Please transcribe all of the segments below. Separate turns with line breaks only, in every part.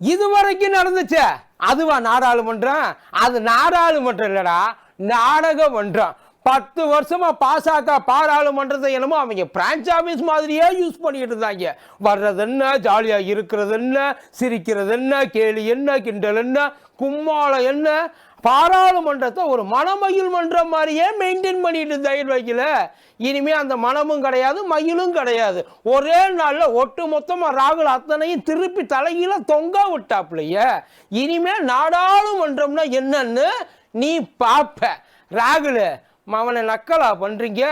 இது வரைக்கும் நடந்துச்சே. அதுவா நாடாளுமன்றம்? அது நாடாளுமன்றம் இல்லடா நாடகமன்றம். பத்து வருஷமா பாசாக்கா பாராளுமன்றத்தை என்னமோ அவங்க பிரான்ச் ஆஃபீஸ் மாதிரியே யூஸ் பண்ணிட்டு இருந்தாங்க. வர்றது என்ன ஜாலியா இருக்கிறது என்ன சிரிக்கிறது என்ன கேலி என்ன கிண்டல் என்ன கும்மாளம் என்ன பாராளுமன்றத்தை ஒரு மனமயில் மன்றம் மாதிரியே மெயின்டைன் பண்ணிட்டு தயிர் வைக்கல. இனிமே அந்த மனமும் கிடையாது மயிலும் கிடையாது. ஒரே நாளில் ஒட்டு மொத்தமாக ராகுல் அத்தனையும் திருப்பி தலையில தொங்க விட்டாப்லையே இனிமே நாடாளுமன்றம்னா என்னன்னு நீ பார்ப்ப ராகுல் அவனை நக்கலா பண்ணுறீங்க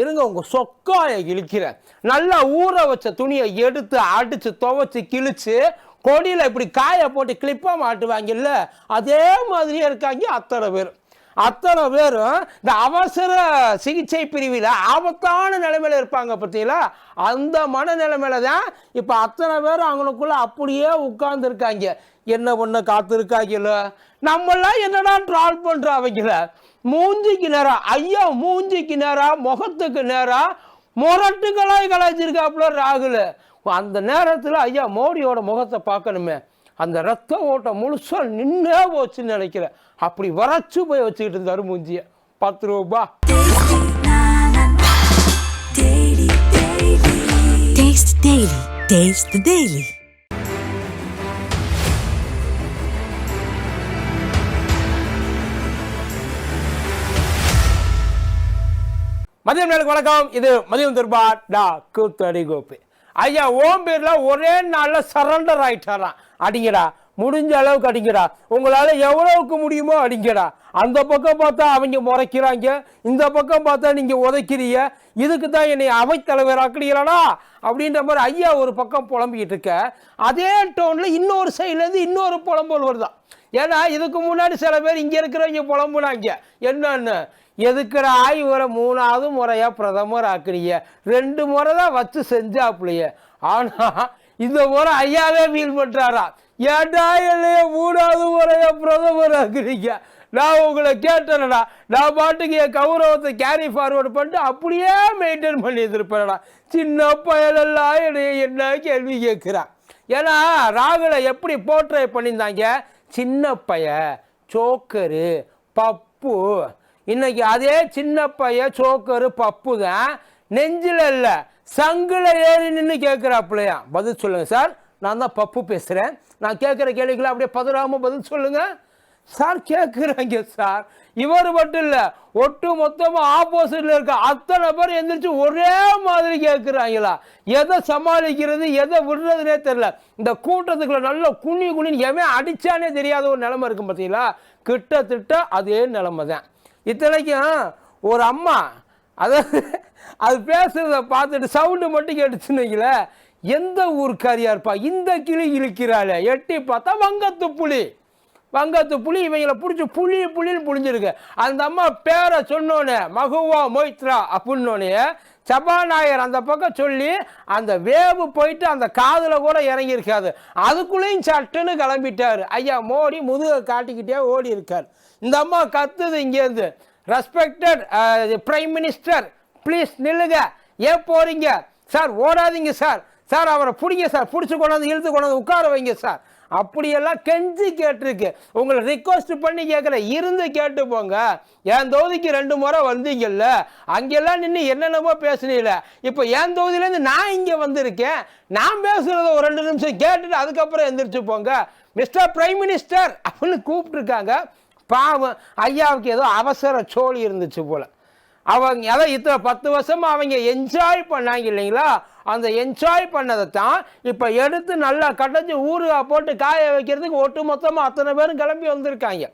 இருங்க உங்கள் சொக்காயை கிழிக்கிற நல்லா ஊற வச்ச துணியை எடுத்து அடித்து துவைச்சி கிழிச்சு கொடியில் இப்படி காயை போட்டு கிளிப்பாக மாட்டுவாங்கல்ல அதே மாதிரியே இருக்காங்க அத்தனை பேர் அத்தனை பேரும் இந்த அவசர சிகிச்சை பிரிவில் ஆபத்தான நிலைமையில் இருப்பாங்க பார்த்தீங்களா? அந்த மனநிலைமையில தான் இப்போ அத்தனை பேரும் அவங்களுக்குள்ள அப்படியே உட்கார்ந்துருக்காங்க. என்ன பண்ண காத்திருக்காங்கல்ல? நம்மளாம் என்னடா ட்ரால் பண்ணுறோம் அவங்கள? மூஞ்சிக்கு நேரம் ஐயா மூஞ்சிக்கு நேரம் முகத்துக்கு நேரம் முரட்டுகளாய் கலாய்ச்சிருக்காப்புல ராகுல். அந்த நேரத்தில் ஐயா மோடியோட முகத்தை பார்க்கணுமே. அந்த ரத்த ஓட்டம் முழுசா நின்னே போச்சுன்னு நினைக்கிறேன். அப்படி வரைச்சு போய் வச்சுக்கிட்டு இருந்தாரு மூஞ்சிய. பத்து ரூபா. மதியம் நேருக்கு வணக்கம். இது மதியம் துர்பா டா கூத்தடி கோப்பு ஐயா ஓம் பேர்ல ஒரே நாளில் சரண்டர் ஆயிட்டாராம் அடிங்கடா. முடிஞ்ச அளவுக்கு அடிங்கடா. உங்களால் எவ்வளவுக்கு முடியுமோ அடிங்கடா. அந்த பக்கம் பார்த்தா அவங்க முறைக்கிறாங்க. இந்த பக்கம் பார்த்தா நீங்கள் உதைக்கிறீங்க. இதுக்கு தான் என்னை அவைத்தலைவர் ஆக்குறீங்களாடா அப்படின்ற மாதிரி ஐயா ஒரு பக்கம் புலம்பிக்கிட்டு இருக்க. அதே டோனில் இன்னொரு சைட்லேருந்து இன்னொரு புலம்பல் வருதான் ஏன்னா இதுக்கு முன்னாடி சில பேர் இங்கே இருக்கிறவங்க புலம்புனாங்க. என்னன்னு? எதுக்குற இவரை மூணாவது முறையாக பிரதமர் ஆக்குறீங்க? ரெண்டு முறை தான் வச்சு செஞ்சாப்புலையே. ஆனால் இந்த முறை ஐயாவே ஃபீல் பண்ணுறாரா ஏன்டா இல்லையே மூணாவது முறையாக பிரதமர் ஆக்குறீங்க? நான் உங்களை கேட்டேனடா. நான் பாட்டுக்கு என் கௌரவத்தை கேரி ஃபார்வர்டு பண்ணிட்டு அப்படியே மெயின்டைன் பண்ணி இருப்பேனடா சின்ன பயலெல்லாம் என்னைய என்ன கேள்வி கேட்குறான் ஏன்னா ராகுலை எப்படி போர்ட்ரே பண்ணியிருந்தாங்க? சின்ன பைய சோக்கரு பப்பு இன்னைக்கு அதே சின்ன பைய சோக்கரு பப்பு தான் நெஞ்சில் இல்லை சங்கில் ஏறி நின்று கேட்குறாப்புலையா பதில் சொல்லுங்கள் சார். நான் தான் பப்பு பேசுகிறேன் நான் கேட்குற கேள்விக்கெல்லாம் அப்படியே பதறாமல் பதில் சொல்லுங்கள் சார் கேட்குறாங்க சார். இவர் மட்டும் இல்லை ஒட்டு மொத்தமாக ஆப்போசிட்டில் இருக்க அத்தனை பேர் எந்திரிச்சு ஒரே மாதிரி கேட்குறாங்களா எதை சமாளிக்கிறது எதை விடுறதுனே தெரில இந்த கூட்டத்துக்குள்ள நல்ல குனி குனின்னு எவன் அடித்தானே தெரியாத ஒரு நிலமை இருக்கும் பார்த்தீங்களா கிட்டத்தட்ட அதே நிலமை தான் இத்தனைக்கும் ஒரு அம்மா அதாவது அது பேசுகிறத பார்த்துட்டு சவுண்டு மட்டும் கேட்டுச்சுன்னு வைங்களேன், எந்த ஊர்க்காரியா இருப்பா? இந்த கிளி இழுக்கிறாளே. எட்டி பார்த்தா வங்கத்து புலி. வங்கத்து புலி இவங்களை பிடிச்சி புளி புளின்னு புளிஞ்சிருக்கு அந்த அம்மா பேரை சொன்னோன்னே மகுவா மொய்த்ரா அப்படின்னோடனே சபாநாயகர் அந்த பக்கம் சொல்லி அந்த வேவு போயிட்டு அந்த காதில் கூட இறங்கியிருக்காது அதுக்குள்ளேயும் சட்டுன்னு கிளம்பிட்டாரு. ஐயா மோடி முதுகை காட்டிக்கிட்டே ஓடி இருக்கார் இந்த அம்மா கத்துது இங்கேருந்து. ரெஸ்பெக்டட் பிரைம் மினிஸ்டர் ப்ளீஸ் நில்லுங்க. ஏன் போகிறீங்க சார் ஓடாதீங்க சார் சார் அவரை பிடிங்க சார் பிடிச்சி கொண்டாந்து இழுத்து கொண்டாந்து உட்கார வைங்க சார் அப்படியெல்லாம் கெஞ்சி கேட்டிருக்கு. உங்களை ரிக்வஸ்ட் பண்ணி கேட்குற இருந்து கேட்டு போங்க. என் தொகுதிக்கு ரெண்டு முறை வந்தீங்கல்ல. அங்கெல்லாம் நின்று என்னென்னமோ பேசுனீல. இப்போ என் தொகுதியிலேருந்து நான் இங்கே வந்திருக்கேன். நான் பேசுகிறத ஒரு ரெண்டு நிமிஷம் கேட்டுட்டு அதுக்கப்புறம் எந்திரிச்சு போங்க. மிஸ்டர் பிரைம் மினிஸ்டர் அப்படின்னு கூப்பிட்டுருக்காங்க. பாவம் ஐயாவுக்கு ஏதோ அவசர சோழி இருந்துச்சு போல். அவங்க அதான் இத்தனை பத்து வருஷமாக அவங்க என்ஜாய் பண்ணாங்க இல்லைங்களா? அந்த என்ஜாய் பண்ணதை தான் இப்போ எடுத்து நல்லா கடைஞ்சி ஊறுகாய் போட்டு காய வைக்கிறதுக்கு ஒட்டு மொத்தமாக அத்தனை பேரும் கிளம்பி வந்திருக்காங்க.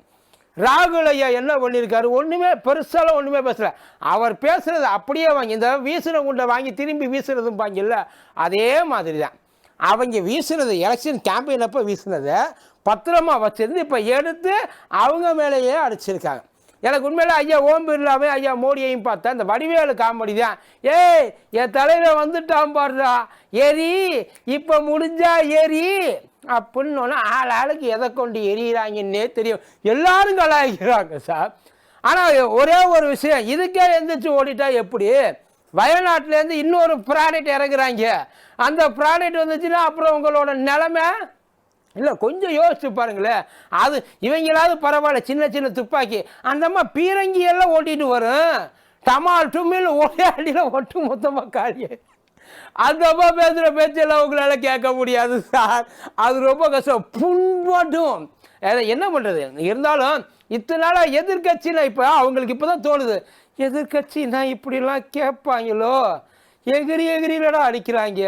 ராகுல் ஐயா என்ன பண்ணியிருக்காரு? ஒன்றுமே பெருசாலாம் ஒன்றுமே பேசலை. அவர் பேசுகிறது அப்படியே வாங்கி இந்த வீசுன குண்டை வாங்கி திரும்பி வீசுறதும் பாங்கல்ல அதே மாதிரி தான் அவங்க வீசுனது எலெக்ஷன் கேம்பெயின் அப்போ வீசுனதை பத்திரமா வச்சிருந்து இப்போ எடுத்து அவங்க மேலேயே அடிச்சிருக்காங்க. எனக்கு உண்மையில ஐயா ஓம் பிர்லாவே ஐயா மோடியையும் பார்த்தா இந்த வடிவேலு காமெடி தான். ஏய் என் தலைவர் வந்துட்டான் பாடுறா எரி இப்போ முடிஞ்சா எரி அப்படின்னு ஆள் ஆளுக்கு எதை கொண்டு எரியிறாங்கன்னே தெரியும். எல்லாரும் கலாய்க்கிறாங்க சார். ஆனால் ஒரே ஒரு விஷயம் இதுக்கே எந்திரிச்சு ஓடிட்டா எப்படி? வயநாட்டிலேருந்து இன்னொரு ப்ராடக்ட் இறங்குறாங்க. அந்த ப்ராடக்ட் வந்துச்சுன்னா அப்புறம் உங்களோட நிலமை? இல்லை கொஞ்சம் யோசிச்சு பாருங்களேன். அது இவங்களாவது பரவாயில்ல சின்ன சின்ன துப்பாக்கி. அந்த அம்மா பீரங்கி எல்லாம் ஓட்டிட்டு வரும். டமால் டுமில் ஓடையாடியில் ஒட்டு மொத்தமாக காலி அந்த அம்மா பேசுகிற பேச்செல்லாம் அவங்களால கேட்க முடியாது சார். அது ரொம்ப கஷ்டம். புண்பட்டும் என்ன பண்ணுறது இருந்தாலும் இத்தனை நாளாக எதிர்கட்சியில் இப்போ அவங்களுக்கு இப்போ தான் தோணுது. எதிர்கட்சினா இப்படிலாம் கேட்பாங்களோ? எகிரி எகிரிலடா அடிக்கிறாங்க.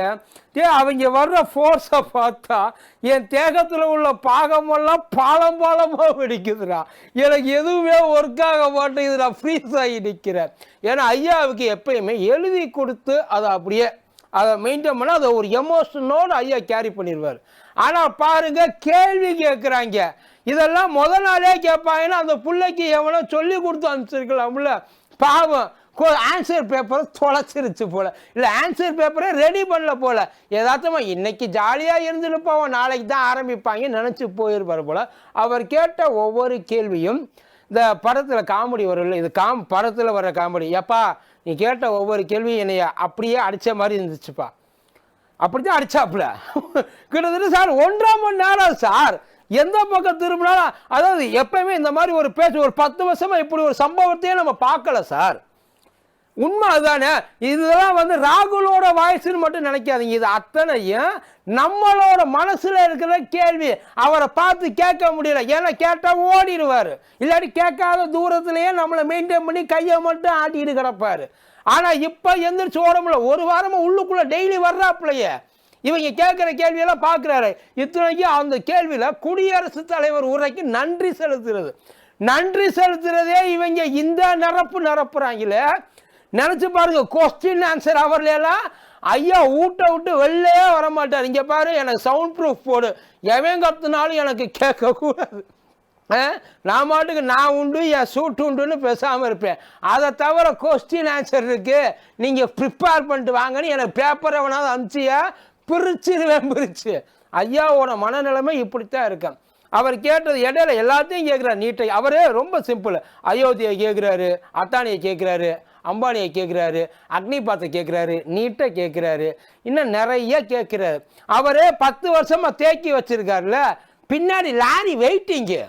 ஏ அவங்க வர்ற ஃபோர்ஸை பார்த்தா என் தேகத்தில் உள்ள பாகமெல்லாம் பாலம் பாலமாக வெடிக்குதுடா. எனக்கு எதுவுமே ஒர்க் ஆக மாட்டேங்குது நான் ஃப்ரீஸ் ஆகி நிற்கிறேன் ஏன்னா ஐயாவுக்கு எப்பயுமே எழுதி கொடுத்து அதை அப்படியே அதை மெயின்டைன் பண்ண அதை ஒரு எமோஷனோடு ஐயா கேரி பண்ணிடுவார். ஆனால் பாருங்க கேள்வி கேட்குறாங்க இதெல்லாம் முத நாளே கேட்பாங்கன்னா அந்த பிள்ளைக்கு எவனோ சொல்லி கொடுத்து அனுப்பிச்சிருக்கலாம்ல. பாவம். ஆன்சர் பேப்பரை தொலைச்சிருச்சு போல். இல்லை ஆன்சர் பேப்பரை ரெடி பண்ணல போல். ஏதாச்சும் இன்னைக்கு ஜாலியாக இருந்துருப்போம் நாளைக்கு தான் ஆரம்பிப்பாங்க நினச்சி போயிருப்பார் போல். அவர் கேட்ட ஒவ்வொரு கேள்வியும் இந்த படத்தில் காமெடி வரும்ல இது காம் படத்தில் வர காமெடி. எப்பா நீ கேட்ட ஒவ்வொரு கேள்வியும் என்னைய அப்படியே அடித்த மாதிரி இருந்துச்சுப்பா. அப்படி தான் அடிச்சாப்புல. கிட்டத்தட்ட சார் ஒன்றரை மணி நேரம் சார். எந்த பக்கம் திரும்பினாலும் அதாவது எப்பயுமே இந்த மாதிரி ஒரு பேச்சு ஒரு பத்து வருஷமாக இப்படி ஒரு சம்பவத்தையே நம்ம பார்க்கல சார். உண்மை அதுதானே இதெல்லாம் வந்து ராகுலோட வாய்ஸ்ன்னு மட்டும் நினைக்காதீங்க. இது அத்தனையும் நம்மளோட மனசுல இருக்கிற கேள்வி. அவரை பார்த்து கேட்க முடியல. ஏன்னா கேட்டா ஓடிடுவார். இல்லாட்டி கேட்காத தூரத்திலேயே நம்மளை மெயின்டைன் பண்ணி கையை மட்டும் ஆட்டிட்டு கிடப்பாரு. ஆனா இப்ப எந்திரிச்சு ஓட முடியல. ஒரு வாரமாக உள்ளுக்குள்ள டெய்லி வர்றாப்புலையே. இவங்க கேட்குற கேள்வியெல்லாம் பார்க்குறாரு. இத்தனைக்கும் அந்த கேள்வியில் குடியரசுத் தலைவர் உரைக்கு நன்றி செலுத்துறது. நன்றி செலுத்துறதே இவங்க இந்த நிரப்பு நிரப்புறாங்களே நினச்சி பாருங்கள் கொஸ்டின் ஆன்சர் அவர்லாம் ஐயா ஊட்ட விட்டு வெளிலையே வர மாட்டார் இங்கே பாரு எனக்கு சவுண்ட் ப்ரூஃப் போடு. எவன் கத்துனாலும் எனக்கு கேட்கக்கூடாது. ஆ? நான் மாட்டுக்கு நான் உண்டு என் சூட்டு உண்டுன்னு பேசாமல் இருப்பேன். அதை தவிர கொஸ்டின் ஆன்சர் இருக்குது நீங்கள் ப்ரிப்பேர் பண்ணிட்டு வாங்கன்னு எனக்கு பேப்பரை வேணாலும் அனுப்பிச்சியா? பிரிச்சிருவேன் பிரிச்சு ஐயாவோட மனநிலைமை இப்படித்தான் இருக்கேன் அவர் கேட்டது இடையில எல்லாத்தையும் கேட்குறாரு. நீட்டை அவரே ரொம்ப சிம்பிள் அயோத்தியை கேட்குறாரு அத்தானியை கேட்குறாரு. அம்பானியை கேட்குறாரு அக்னிபாத்தை கேட்குறாரு நீட்டை கேட்குறாரு இன்னும் நிறைய கேட்குறாரு அவரே பத்து வருஷமாக தேக்கி வச்சுருக்காருல பின்னாடி லாரி வெயிட்டிங்கு.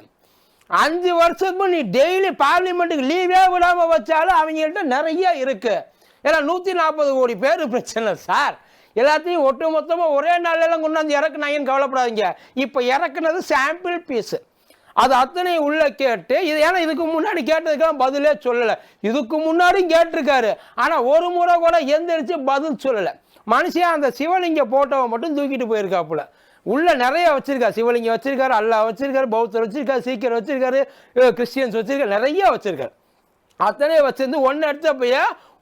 அஞ்சு வருஷத்துக்கு நீ டெய்லி பார்லிமெண்ட்டுக்கு லீவே விடாமல் வச்சாலும் அவங்கள்ட்ட நிறைய இருக்குது ஏன்னா நூற்றி நாற்பது கோடி பேர் பிரச்சனை சார். எல்லாத்தையும் ஒட்டு மொத்தமாக ஒரே நாளெல்லாம் கொண்டாந்து இறக்குனாங்கன்னு கவலைப்படாதீங்க. இப்போ இறக்குனது சாம்பிள் பீஸு அது அத்தனை உள்ள கேட்டு இது ஏன்னா இதுக்கு முன்னாடி கேட்டதுக்கெல்லாம் பதிலே சொல்லலை. இதுக்கு முன்னாடியும் கேட்டிருக்காரு. ஆனால் ஒரு முறை கூட எந்திரிச்சு பதில் சொல்லலை. மனுஷன் அந்த சிவலிங்க போட்டோவை மட்டும் தூக்கிட்டு போயிருக்காப்புல. உள்ள நிறைய வச்சிருக்காரு. சிவலிங்கம் வச்சிருக்காரு அல்லாஹ் வச்சிருக்காரு பௌத்தர் வச்சிருக்காரு சீக்கிரம் வச்சிருக்காரு கிறிஸ்டியன்ஸ் வச்சிருக்காரு நிறைய வச்சிருக்காரு. அத்தனையும் வச்சிருந்து ஒன்று எடுத்தப்பைய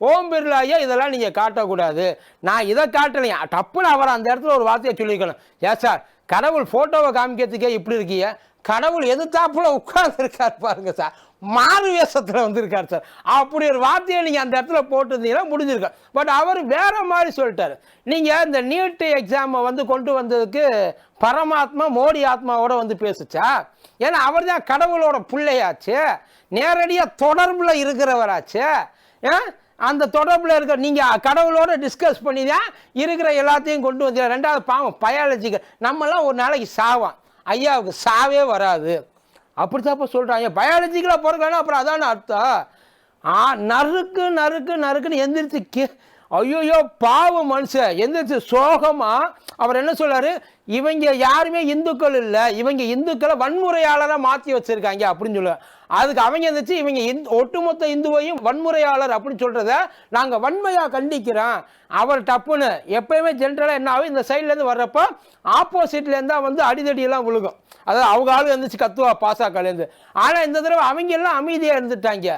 ஓம் பிர்லா ஐயா இதெல்லாம் நீங்கள் காட்டக்கூடாது. நான் இதை காட்டலையா? டப்புன்னு அவர் அந்த இடத்துல ஒரு வார்த்தையை சொல்லிக்கணும். ஏ சார் கடவுள் ஃபோட்டோவை காமிக்கிறதுக்கே இப்படி இருக்கீங்க? கடவுள் எதிர்த்தாப்புல உட்கார்ந்துருக்கார் பாருங்க சார். மாறு வேஷத்தில் வந்திருக்கார் சார். அப்படி ஒரு வார்த்தையை நீங்கள் அந்த இடத்துல போட்டிருந்தீங்கன்னா முடிஞ்சிருக்கும். பட் அவர் வேற மாதிரி சொல்லிட்டாரு. நீங்கள் இந்த நீட்டு எக்ஸாமை வந்து கொண்டு வந்ததுக்கு பரமாத்மா மோடி ஆத்மாவோட வந்து பேசுச்சா? ஏன்னா அவர் தான் கடவுளோட பிள்ளையாச்சு. நேரடியாக தொடர்பில் இருக்கிறவராச்சு. அந்த தொடர்பில் இருக்க நீங்கள் கடவுளோட டிஸ்கஸ் பண்ணி தான் இருக்கிற எல்லாத்தையும் கொண்டு வந்து ரெண்டாவது பாவம் பயாலஜிக்கு நம்மலாம் ஒரு நாளைக்கு சாவோம் ஐயாவுக்கு சாவே வராது. அப்படித்தாப்ப சொல்கிறாங்க பயாலஜிக்கலாக பிறக்கணும் அப்புறம் அதான அர்த்தம். ஆ நறுக்கு நறுக்கு நறுக்குன்னு எந்திரிச்சு கே ஐயோயோ பாவம் மனுஷன். எந்திரிச்சு சோகமாக அவர் என்ன சொல்கிறாரு இவங்க யாருமே இந்துக்கள் இல்லை. இவங்க இந்துக்களை வன்முறையாளராக மாற்றி வச்சுருக்காங்க அப்படின்னு சொல்லுவேன் அதுக்கு அவங்க இருந்துச்சு இவங்க இந் ஒட்டுமொத்த இந்துவையும் வன்முறையாளர் அப்படின்னு சொல்கிறத நாங்கள் வன்மையாக கண்டிக்கிறோம். அவர் டப்புன்னு எப்பயுமே ஜென்ரலாக என்ன ஆகும்? இந்த சைட்லேருந்து வர்றப்போ ஆப்போசிட்லேருந்து தான் வந்து அடிதடியெல்லாம் விழுகும். அதாவது அவங்க ஆளு இருந்துச்சு கத்துவா பாசாக்காலேருந்து ஆனால் இந்த தடவை அவங்க எல்லாம் அமைதியாக இருந்துட்டாங்க.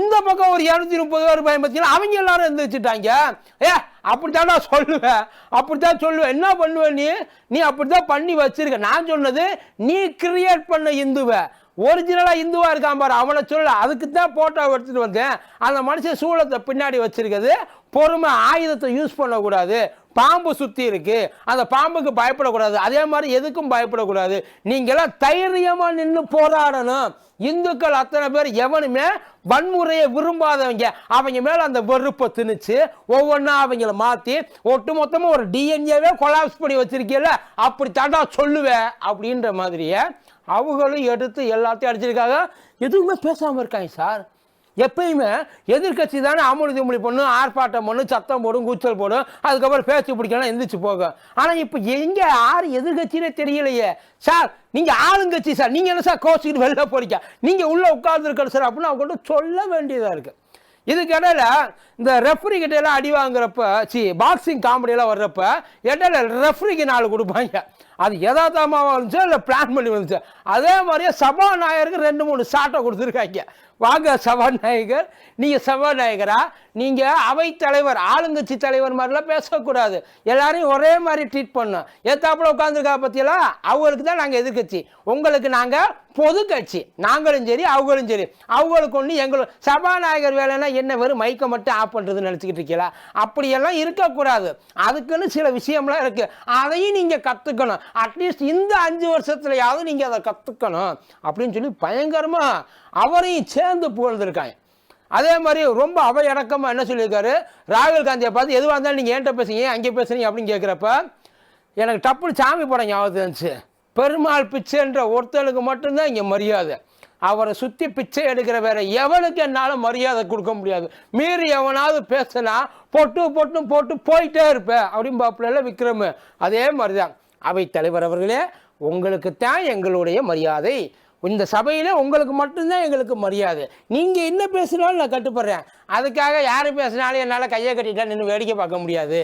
இந்த பக்கம் ஒரு இரநூத்தி முப்பது பேர் பயன்படுத்தினா அவங்க எல்லாரும் எந்திரிச்சிட்டாங்க ஏ அப்படித்தான் நான் சொல்லுவேன் அப்படித்தான் சொல்லுவேன் என்ன பண்ணுவேன் நீ? நீ அப்படித்தான் பண்ணி வச்சிருக்க. நான் சொன்னது நீ கிரியேட் பண்ண இந்துவை. ஒரிஜினலாக இந்துவாக இருக்கான் பாரு. அவனை சொல்ல அதுக்கு தான் போட்டோ எடுத்துகிட்டு வந்தேன். அந்த மனுஷன் சூளத்தை பின்னாடி வச்சிருக்குது பொறுமை ஆயுதத்தை யூஸ் பண்ணக்கூடாது. பாம்பு சுற்றி இருக்குது அந்த பாம்புக்கு பயப்படக்கூடாது. அதே மாதிரி எதுக்கும் பயப்படக்கூடாது. நீங்களாம் தைரியமாக நின்று போராடணும். இந்துக்கள் அத்தனை பேர் எவனுமே வன்முறையை விரும்பாதவங்க. அவங்க மேலே அந்த வெறுப்பை திணிச்சு ஒவ்வொன்றா அவங்கள மாற்றி ஒட்டு மொத்தமாக ஒரு டிஎன்ஏவே கொலாப்ஸ் பண்ணி வச்சிருக்கீல்ல அப்படி தாண்டா சொல்லுவேன் அப்படின்ற மாதிரியே அவங்களும் எடுத்து எல்லாத்தையும் அடிச்சிருக்காங்க. எதுவுமே பேசாமல் இருக்காங்க சார். எப்பயுமே எதிர்க்கட்சி தானே அமளி திமுடி பண்ணும் ஆர்ப்பாட்டம் பண்ணும் சத்தம் போடும் கூச்சல் போடும் அதுக்கப்புறம் பேச்சு பிடிக்கலாம் எந்திரிச்சு போகும் ஆனால் இப்போ எங்கே யார் எதிர்கட்சினே தெரியலையே. சார் நீங்கள் ஆளுங்கட்சி சார். நீங்கள் என்ன சார் கோச்சிக்கிட்டு வெளில போறீங்க? நீங்கள் உள்ளே உட்கார்ந்துருக்கணும் சார் அப்படின்னு அவங்க சொல்ல வேண்டியதாக இருக்குது இதுக்கு இடையில இந்த ரெஃப்ரி கிட்ட எல்லாம் அடி வாங்குறப்ப சி பாக்ஸிங் காமெடியெல்லாம் வர்றப்ப இடையில ரெஃப்ரிக்கு நாலு கொடுப்பாங்க. அது யதார்த்தமாக இருந்துச்சோ இல்லை பிளான் பண்ணி வந்துச்சு? அதே மாதிரியே சபாநாயகருக்கு ரெண்டு மூணு சாட்டை கொடுத்துருக்காங்க. வாங்க சபாநாயகர். நீங்கள் சபாநாயகரா? நீங்கள் அவைத்தலைவர் ஆளுங்கட்சி தலைவர் மாதிரிலாம் பேசக்கூடாது. எல்லாரையும் ஒரே மாதிரி ட்ரீட் பண்ணும் ஏத்தாப்புல உட்காந்துருக்கா பற்றியெல்லாம் அவங்களுக்கு தான் நாங்கள் எதிர்க்கட்சி. உங்களுக்கு நாங்கள் பொது கட்சி. நாங்களும் சரி அவங்களும் சரி. அவங்களுக்கு ஒன்று எங்களும் சபாநாயகர் வேலைன்னா என்ன வெறும் மைக்கை மட்டும் ஆஃப் பண்ணுறதுன்னு நினச்சிக்கிட்டு இருக்கீங்களா? அப்படியெல்லாம் இருக்கக்கூடாது. அதுக்குன்னு சில விஷயம்லாம் இருக்குது அதையும் நீங்கள் கற்றுக்கணும் அட்லீஸ்ட் இந்த அஞ்சு வருஷத்துலையாவது நீங்கள் அதை கற்றுக்கணும் அப்படின்னு சொல்லி பயங்கரமாக அவரையும் சேர்ந்து புகழ்ந்துருக்காங்க. அதே மாதிரி ரொம்ப அவை அடக்கமாக என்ன சொல்லியிருக்காரு? ராகுல் காந்தியை பார்த்து எதுவாக இருந்தாலும் நீங்கள் ஏன்ட்ட பேசுங்க. அங்கே பேசுறீங்க? அப்படின்னு கேட்குறப்ப எனக்கு டப்புன்னு சாமி படம் ஞாபகத்து இருந்துச்சு பெருமாள் பிச்சைன்ற ஒருத்தனுக்கு மட்டும்தான் இங்கே மரியாதை. அவரை சுற்றி பிச்சை எடுக்கிற வேற எவனுக்கு என்னால் மரியாதை கொடுக்க முடியாது. மீறி எவனாவது பேசினா பொட்டு பொட்டு போட்டு போயிட்டே இருப்பேன் அப்படின்னு பாப்புல விக்ரமு. அதே மாதிரி தான் அவை தலைவர் அவர்களே உங்களுக்கு தான் எங்களுடைய மரியாதை. இந்த சபையில் உங்களுக்கு மட்டும்தான் எங்களுக்கு மரியாதை. நீங்கள் என்ன பேசினாலும் நான் கட்டுப்படுறேன். அதுக்காக யார் பேசினாலும் என்னால் கையை கட்டிட்டா நின்று வேடிக்கை பார்க்க முடியாது.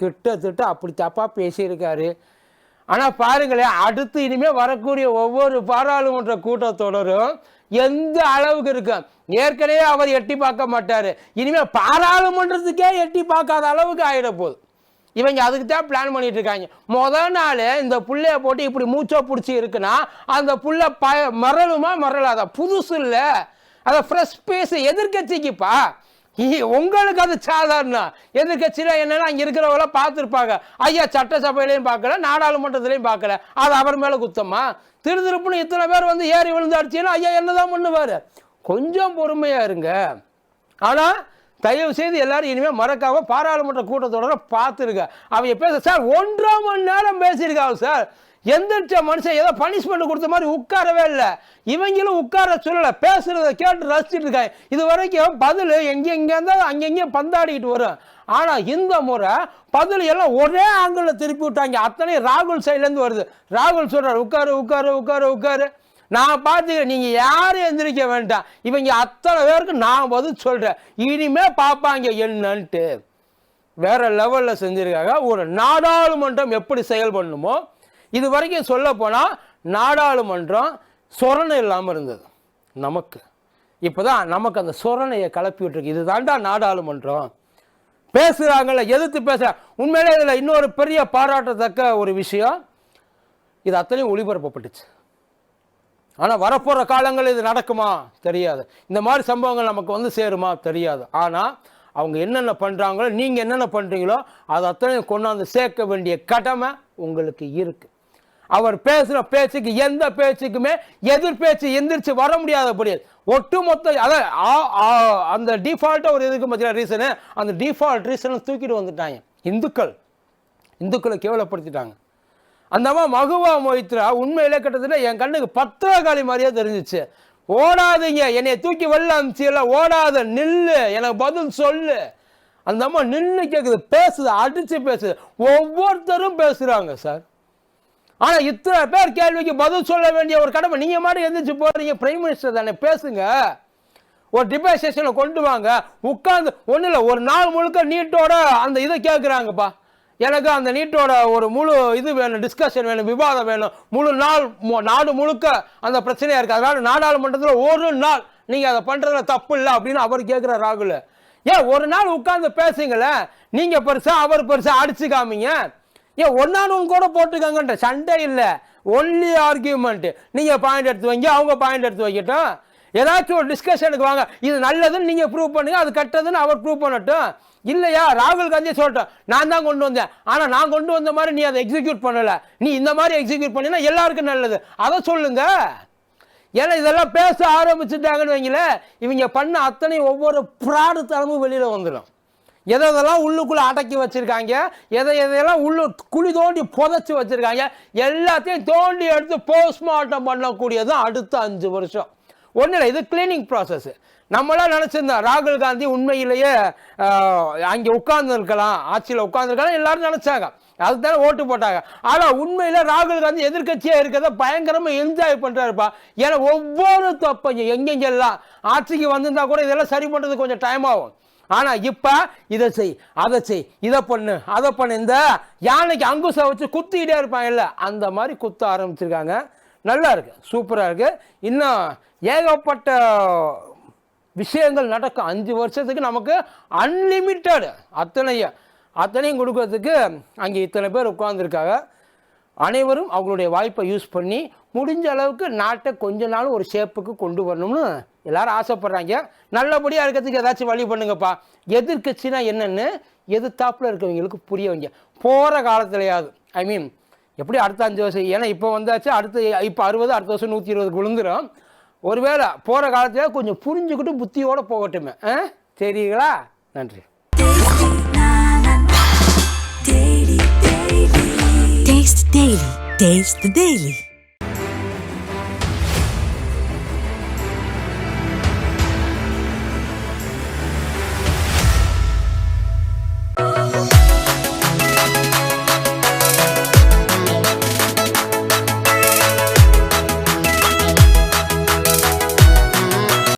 கிட்டத்தட்ட அப்படி தப்பாக பேசியிருக்காரு. ஆனால் பாருங்களேன் அடுத்து இனிமேல் வரக்கூடிய ஒவ்வொரு பாராளுமன்ற கூட்டத்தொடரும் எந்த அளவுக்கு இருக்கும் ஏற்கனவே அவர் எட்டி பார்க்க மாட்டார். இனிமேல் பாராளுமன்றத்துக்கே எட்டி பார்க்காத அளவுக்கு ஆகிடப்போகுது போகுது. இவங்க அதுக்கு தான் பிளான் பண்ணிட்டு இருக்காங்க. முதல் நாள் இந்த புள்ளைய போட்டு இப்படி மூச்சோ பிடிச்சி இருக்குன்னா அந்த புள்ள ப மறலுமா மறலாதா? புதுசு இல்லை. அதை ஃப்ரெஷ் பேஸ் எதிர்கட்சிக்குப்பா. உங்களுக்கு அது சாதாரணம் எதிர்கட்சியில் என்னென்னா அங்கே இருக்கிறவங்கள பார்த்துருப்பாங்க. ஐயா சட்டசபையிலையும் பார்க்கல நாடாளுமன்றத்திலையும் பார்க்கல. அது அவர் மேலே குத்தமா? திருதிருப்புன்னு இத்தனை பேர் வந்து ஏறி விழுந்து அடிச்சீங்கன்னா ஐயா என்னதான் பண்ணுவார்? கொஞ்சம் பொறுமையாக இருங்க. ஆனால் தயவு செய்து எல்லாரும் இனிமேல் மறக்காம பாராளுமன்ற கூட்டத்தொடரை பார்த்துருங்க. அவங்க பேச சார் ஒன்றரை மணி நேரம் பேசியிருக்காங்க சார். எந்திரிச்ச மனுஷன் ஏதோ பனிஷ்மெண்ட் கொடுத்த மாதிரி உட்காரவே இல்லை. இவங்களும் உட்கார சொல்லலை. பேசுறத கேட்டு ரசிச்சுட்டு இருக்காங்க. இது வரைக்கும் பதில் எங்கே இருந்தால் இருந்தாலும் பந்தாடிக்கிட்டு வரும். ஆனால் இந்த முறை பதில் எல்லாம் ஒரே ஆங்கிளில் திருப்பி விட்டாங்க. அத்தனை ராகுல் சைட்லேருந்து வருது. ராகுல் சொல்கிறார் உட்காரு உட்காரு உட்காரு உட்காரு. நான் பார்த்து நீங்கள் யாரும் எந்திரிக்க வேண்டாம். இவங்க அத்தனை பேருக்கு நான் பதில் சொல்கிறேன் இனிமே பார்ப்பாங்க என்னன்ட்டு. வேற லெவலில் செஞ்சுருக்காங்க. ஒரு நாடாளுமன்றம் எப்படி செயல்படணுமோ இது வரைக்கும் சொல்ல போனால் நாடாளுமன்றம் சொரணை இல்லாமல் இருந்தது. நமக்கு. இப்போ தான் நமக்கு அந்த சொரணையை கிளப்பி விட்டுருக்கு. இதுதான்டா நாடாளுமன்றம். பேசுகிறாங்கல்ல எதிர்த்து பேசுற. உண்மையிலே இதில் இன்னொரு பெரிய பாராட்டத்தக்க ஒரு விஷயம் இது அத்தனையும் ஒளிபரப்பப்பட்டுச்சு. ஆனால் வரப்போகிற காலங்கள் இது நடக்குமா? தெரியாது. இந்த மாதிரி சம்பவங்கள் நமக்கு வந்து சேருமா? தெரியாது. ஆனால் அவங்க என்னென்ன பண்ணுறாங்களோ நீங்கள் என்னென்ன பண்ணுறீங்களோ அது அத்தனையும் கொண்டாந்து சேர்க்க வேண்டிய கடமை உங்களுக்கு இருக்குது அவர் பேசுகிற பேச்சுக்கு எந்த பேச்சுக்குமே எதிர் பேச்சு எந்திரிச்சு வர முடியாதபடி. ஒட்டுமொத்த அதான் ஆ- ஆ- அந்த டிஃபால்ட்டாக ஒரு இதுக்கு மத்திய ரீசனு அந்த டிஃபால்ட் ரீசனை தூக்கிட்டு வந்துட்டாங்க. இந்துக்கள். இந்துக்களை கேவலப்படுத்திட்டாங்க. அந்த அம்மா மகுவா மொய்த்ரா உண்மையிலே கிட்டத்தட்ட என் கண்ணுக்கு பத்திரகாளி மாதிரியே தெரிஞ்சிச்சு. ஓடாதீங்க என்னை தூக்கி வெளில அமிச்சில ஓடாத நில்லு எனக்கு பதில் சொல்லு. அந்த அம்மா நின்று கேட்குது பேசுது அடித்து பேசுது. ஒவ்வொருத்தரும் பேசுகிறாங்க சார். ஆனால் இத்தனை பேர் கேள்விக்கு பதில் சொல்ல வேண்டிய ஒரு கடமை. நீங்கள் மாதிரி எந்திரிச்சு போகிறீங்க பிரைம் மினிஸ்டர் தானே பேசுங்க. ஒரு டிபேட் கொண்டு வாங்க. உட்காந்து ஒன்றும் இல்லை ஒரு நாள் முழுக்க நீட்டோட அந்த இதை கேட்குறாங்கப்பா எனக்கு அந்த நீட்டோட ஒரு முழு இது வேணும் டிஸ்கஷன் வேணும் விவாதம் வேணும். முழு நாள் மு- நாடு முழுக்க அந்த பிரச்சனையாக இருக்குது அதனால் நாடாளுமன்றத்தில் ஒரு நாள் நீங்கள் அதை பண்ணுறதுல தப்பு இல்லை அப்படின்னு அவர் கேட்குற ராகுல். ஏன் ஒரு நாள் உட்காந்து பேசுங்களேன். நீங்கள் பெருசாக அவர் பெருசாக அடிச்சு காமிங்க. ஏன் ஒன்னானு கூட போட்டுக்கங்கன்ற சண்டை இல்லை. ஒன்லி ஆர்கியூமெண்ட் நீங்கள் பாயிண்ட் எடுத்து வைங்க அவங்க பாயிண்ட் எடுத்து வைக்கட்டும். ஏதாச்சும் ஒரு டிஸ்கஷனுக்கு வாங்க. இது நல்லதுன்னு நீங்கள் ப்ரூவ் பண்ணுங்க அது கெட்டதுன்னு அவர் ப்ரூவ் பண்ணட்டும். இல்லையா? ராகுல் காந்தி சொல்லட்டும் நான் தான் கொண்டு வந்தேன். ஆனால் நான் கொண்டு வந்த மாதிரி நீ அதை எக்ஸிக்யூட் பண்ணலை. நீ இந்த மாதிரி எக்ஸிக்யூட் பண்ணினா எல்லாருக்கும் நல்லது. அதை சொல்லுங்க. ஏன்னா இதெல்லாம் பேச ஆரம்பிச்சுட்டாங்கன்னு வைங்களேன். இவங்க பண்ண அத்தனை ஒவ்வொரு ப்ராடு தளமும் வெளியில் வந்துடும் எதை எதெல்லாம் உள்ளுக்குள்ளே அடக்கி வச்சுருக்காங்க? எதை எதையெல்லாம் உள்ளு குழி தோண்டி புதைச்சி வச்சுருக்காங்க? எல்லாத்தையும் தோண்டி எடுத்து போஸ்ட்மார்ட்டம் பண்ணக்கூடியது அடுத்த அஞ்சு வருஷம். ஒன்றும் இல்லை இது கிளீனிங் ப்ராசஸ்ஸு நம்மளாம் நினச்சிருந்தோம் ராகுல் காந்தி உண்மையிலேயே அங்கே உட்கார்ந்துருக்கலாம் ஆட்சியில் உட்கார்ந்துருக்கலாம் எல்லாரும் நினச்சாங்க. அதுக்கு தானே ஓட்டு போட்டாங்க. ஆனால் உண்மையில் ராகுல் காந்தி எதிர்க்கட்சியாக இருக்கிறத பயங்கரமாக என்ஜாய் பண்ணுறாருப்பா ஏன்னா ஒவ்வொரு தப்பையும் எங்கெங்கெல்லாம் ஆட்சிக்கு வந்திருந்தா கூட இதெல்லாம் சரி பண்ணுறது கொஞ்சம் டைம் ஆகும். ஆனால் இப்போ இதை செய் அதை செய் இதை பண்ணு அதை பண்ணு. இந்த யானைக்கு அங்குசை வச்சு குத்திக்கிட்டே இருப்பாங்கல்ல அந்த மாதிரி குத்த ஆரம்பிச்சிருக்காங்க. நல்லா இருக்குது சூப்பராக இருக்குது இன்னும் ஏகப்பட்ட விஷயங்கள் நடக்கும். அஞ்சு வருஷத்துக்கு நமக்கு அன்லிமிட்டடு அத்தனையும் அத்தனையும் கொடுக்கறதுக்கு அங்கே இத்தனை பேர் உட்காந்துருக்காங்க அனைவரும் அவங்களுடைய வாய்ப்பை யூஸ் பண்ணி முடிஞ்ச அளவுக்கு நாட்டை கொஞ்ச நாள் ஒரு ஷேப்புக்கு கொண்டு வரணும்னு எல்லாரும் ஆசைப்படுறாங்க. நல்லபடியாக இருக்கிறதுக்கு ஏதாச்சும் வழி பண்ணுங்கப்பா. எதிர்கட்சினா என்னென்னு எதிர்த்தாப்பில் இருக்கிறவங்களுக்கு புரிய வைங்க. போகிற காலத்துலையாவது ஐ மீன் எப்படி அடுத்த அஞ்சு வருஷம் ஏன்னா இப்போ வந்தாச்சு அடுத்து இப்போ அறுபது அடுத்த வருஷம் நூற்றி இருபது விழுந்துடும் ஒருவேளை போகிற காலத்துல கொஞ்சம் புரிஞ்சுக்கிட்டு புத்தியோடு போகட்டுமே. ஆ? சரிங்களா நன்றி.
Taste the Daily.